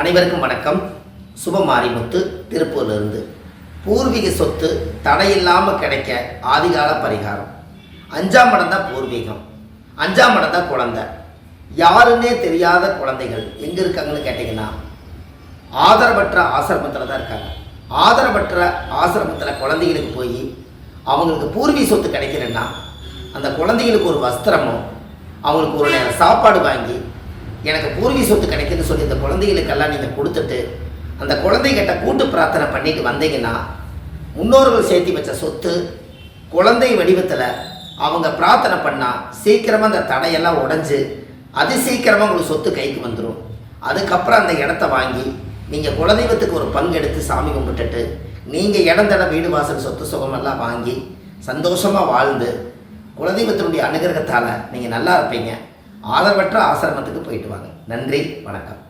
அனைவருக்கும் வணக்கம். சுபமாரிமுத்து திருப்பூர்லேருந்து. பூர்வீக சொத்து தடையில்லாமல் கிடைக்க ஆதிகால பரிகாரம். அஞ்சாம் இடம் தான் பூர்வீகம். அஞ்சாம் இடம் தான் குழந்தை. யாருன்னே தெரியாத குழந்தைகள் எங்கே இருக்காங்கன்னு கேட்டிங்கன்னா ஆதரவற்ற ஆசிரமத்தில் தான் இருக்காங்க. ஆதரவற்ற ஆசிரமத்தில் குழந்தைகளுக்கு போய் அவங்களுக்கு பூர்வீக சொத்து கிடைக்கலன்னா அந்த குழந்தைகளுக்கு ஒரு வஸ்திரமோ அவங்களுக்கு ஒரு நேரம் சாப்பாடு வாங்கி எனக்கு பூர்வீக சொத்து கிடைக்குதுன்னு சொல்லி இந்த குழந்தைகளுக்கெல்லாம் நீங்கள் கொடுத்துட்டு அந்த குழந்தைகிட்ட கூட்டு பிரார்த்தனை பண்ணிட்டு வந்தீங்கன்னா முன்னோர்கள் சேர்த்து வச்ச சொத்து குழந்தை வடிவத்தில் அவங்க பிரார்த்தனை பண்ணால் சீக்கிரமாக அந்த தடையெல்லாம் உடஞ்சி அது சீக்கிரமாக உங்களுக்கு சொத்து கைக்கு வந்துடும் அதுக்கப்புறம் அந்த இடத்த வாங்கி நீங்கள் குலதெய்வத்துக்கு ஒரு பங்கு எடுத்து சாமி கும்பிட்டுட்டு நீங்கள் இடம் தட வீடு வாசல் சொத்து சுகமெல்லாம் வாங்கி சந்தோஷமாக வாழ்ந்து குலதெய்வத்தினுடைய அனுகிரகத்தால் நீங்கள் நல்லா இருப்பீங்க. ஆதரவற்ற ஆசிரமத்துக்கு போயிட்டு வாங்க. நன்றி வணக்கம்.